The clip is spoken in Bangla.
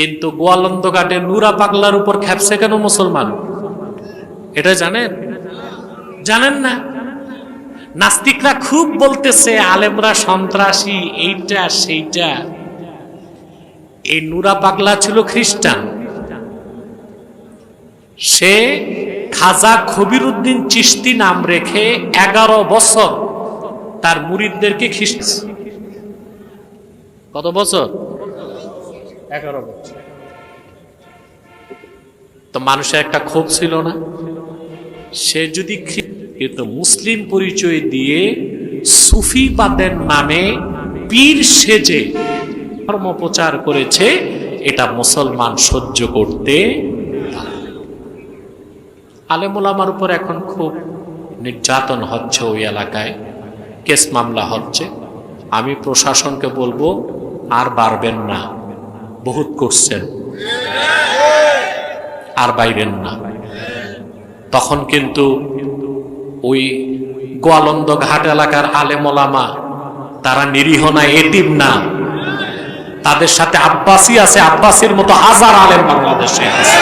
কিন্তু গোয়ালন্দ ঘাটে নুরা পাগলার উপর খেপছে কেন মুসলমান? এটা জানেন? জানেন না? নাস্তিকরা খুব বলতেছে, আলেমরা সন্ত্রাসী, এইটা, সেইটা। এই নুরা পাগলা ছিল খ্রিস্টান। সে খাজা খবির উদ্দিন চিস্তি নাম রেখে এগারো বছর তার মুরিদদেরকে খ্রিস্ট কত বছর? এগারো বছর। তো মানুষের একটা ক্ষোভ ছিল না? সে যদি কিন্তু মুসলিম পরিচয় দিয়ে সুফিবাদের নামে পীর সেজে ধর্ম প্রচার করেছে, এটা মুসলমান সহ্য করতে। আলেমুলামার উপর এখন খুব নির্যাতন হচ্ছে ওই এলাকায়, কেস মামলা হচ্ছে। আমি প্রশাসনকে বলব, আর বাড়বেন না। বহুত করছেন। আর বাইরেন না। তখন কিন্তু ওই গোয়ালন্দ ঘাট এলাকার আলেমলামা তারা নিরীহ না, এতিম না। তাদের সাথে আব্বাসি আছে, আব্বাসির মতো হাজার আলেম বাংলাদেশে আছে।